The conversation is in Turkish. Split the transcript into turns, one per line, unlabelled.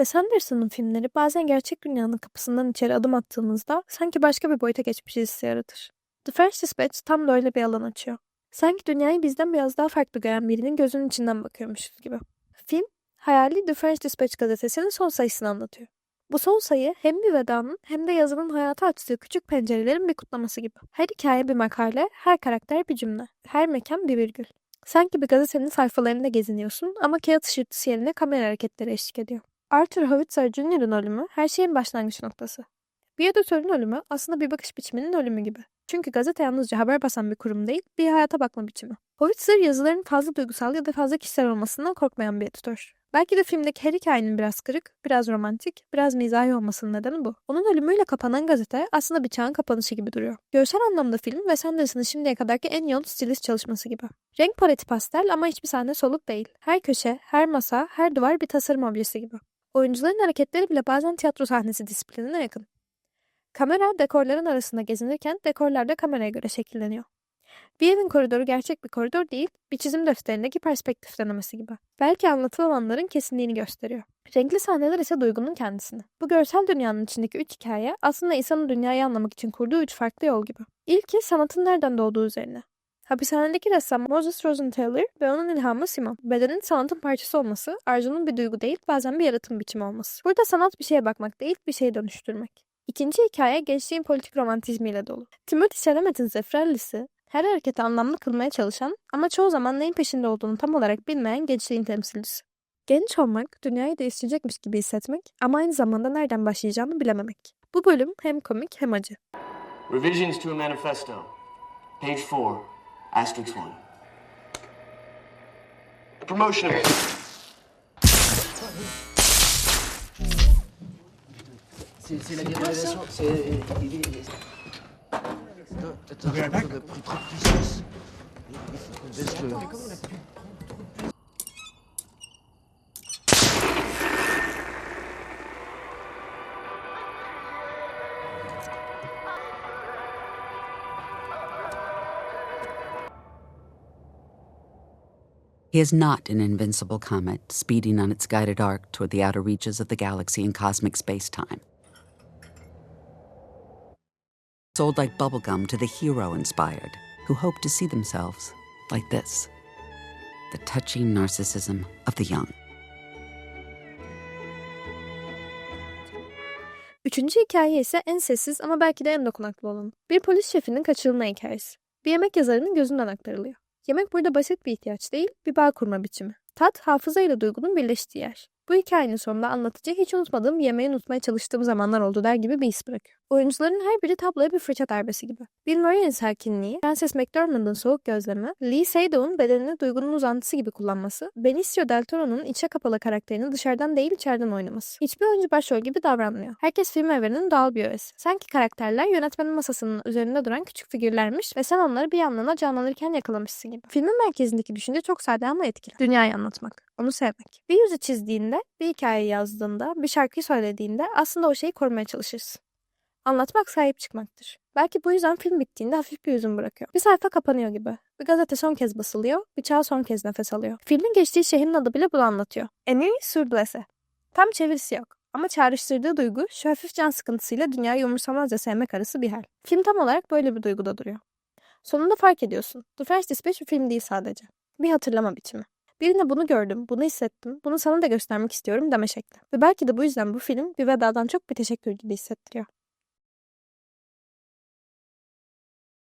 Wes Anderson'ın filmleri bazen gerçek dünyanın kapısından içeri adım attığımızda sanki başka bir boyuta geçmişiz hissi yaratır. The French Dispatch tam da öyle bir alan açıyor. Sanki dünyayı bizden biraz daha farklı gören birinin gözünün içinden bakıyormuşuz gibi. Film, hayali The French Dispatch gazetesinin son sayısını anlatıyor. Bu son sayı hem bir vedanın hem de yazının hayata açtığı küçük pencerelerin bir kutlaması gibi. Her hikaye bir makale, her karakter bir cümle, her mekan bir virgül. Sanki bir gazetenin sayfalarında geziniyorsun ama kağıt ışırtısı yerine kamera hareketleri eşlik ediyor. Arthur Howitzer Jr.'ın ölümü her şeyin başlangıç noktası. Bir editörün ölümü aslında bir bakış biçiminin ölümü gibi. Çünkü gazete yalnızca haber basan bir kurum değil, bir hayata bakma biçimi. Howitzer yazıların fazla duygusal ya da fazla kişisel olmasından korkmayan bir editör. Belki de filmdeki her hikayenin biraz kırık, biraz romantik, biraz mizahi olmasının nedeni bu. Onun ölümüyle kapanan gazete aslında bir çağın kapanışı gibi duruyor. Görsel anlamda film Wes Anderson'ın şimdiye kadarki en yoğun stilist çalışması gibi. Renk paleti pastel ama hiçbir sahne soluk değil. Her köşe, her masa, her duvar bir tasarım objesi gibi. Oyuncuların hareketleri bile bazen tiyatro sahnesi disiplinine yakın. Kamera dekorların arasında gezinirken dekorlar da kameraya göre şekilleniyor. Bir evin koridoru gerçek bir koridor değil, bir çizim defterindeki perspektif denemesi gibi. Belki anlatılan anların kesinliğini gösteriyor. Renkli sahneler ise duygunun kendisini. Bu görsel dünyanın içindeki üç hikaye aslında insanın dünyayı anlamak için kurduğu üç farklı yol gibi. İlki sanatın nereden doğduğu üzerine. Hapishanedeki ressam Moses Rosenthaler ve onun ilhamı Simon. Bedenin sanatın parçası olması, arzunun bir duygu değil, bazen bir yaratım biçimi olması. Burada sanat bir şeye bakmak değil, bir şeye dönüştürmek. İkinci hikaye gençliğin politik romantizmiyle dolu. Timothy Chalamet'in Zeffirelli'si, her hareketi anlamlı kılmaya çalışan ama çoğu zaman neyin peşinde olduğunu tam olarak bilmeyen gençliğin temsilcisi. Genç olmak, dünyayı değiştirecekmiş gibi hissetmek ama aynı zamanda nereden başlayacağını bilememek. Bu bölüm hem komik hem acı.
Revisions to a manifesto. Page 4, asterisk 1. The promotion.
C'est c'est la dérévélation, c'est... faudrait plus trop de puissance. Il faut qu'on baisse le...
He is not an invincible comet speeding on its guided arc toward the outer reaches of the galaxy in cosmic space time. Sold like bubblegum to the hero inspired, who hope to see themselves like this the touching narcissism of the young.
Üçüncü hikaye ise en sessiz ama belki de en dokunaklı olan. Bir polis şefinin kaçırılma hikayesi. Bir yemek yazarının gözünden aktarılıyor. Yemek burada basit bir ihtiyaç değil, bir bağ kurma biçimi. Tat, hafıza ile duygunun birleştiği yer. Bu hikayenin sonunda anlatıcı hiç unutmadığım yemeği unutmaya çalıştığım zamanlar oldu der gibi bir his bırakıyor. Oyuncuların her biri tabloya bir fırça darbesi gibi. Bill Murray'in sakinliği, Frances McDormand'ın soğuk gözlemi, Lee Seydoux bedenini duygunun uzantısı gibi kullanması, Benicio Del Toro'nun içe kapalı karakterini dışarıdan değil içeriden oynaması. Hiçbir oyuncu başrol gibi davranmıyor. Herkes film evreninin doğal bir öğesi. Sanki karakterler yönetmenin masasının üzerinde duran küçük figürlermiş ve sen onları bir yandan canlanırken yakalamışsın gibi. Filmin merkezindeki düşünce çok sade ama etkili. Dünyayı anlatmak, onu sevmek. Bir yüzü çizdiğinde, bir hikaye yazdığında, bir şarkıyı söylediğinde aslında o şeyi korumaya çalışırsın. Anlatmak sahip çıkmaktır. Belki bu yüzden film bittiğinde hafif bir yüzüm bırakıyor. Bir sayfa kapanıyor gibi. Bir gazete son kez basılıyor, bir çağ son kez nefes alıyor. Filmin geçtiği şehrin adı bile bunu anlatıyor. Emily sur Blesse. Tam çevirisi yok. Ama çağrıştırdığı duygu şu hafif can sıkıntısıyla dünyayı umursamazca sevmek arası bir hal. Film tam olarak böyle bir duyguda duruyor. Sonunda fark ediyorsun. The French Dispatch bir film değil sadece. Bir hatırlama biçimi. Birine bunu gördüm, bunu hissettim, bunu sana da göstermek istiyorum deme şekli. Ve belki de bu yüzden bu film bir vedadan çok bir teşekkür gibi hissettiriyor.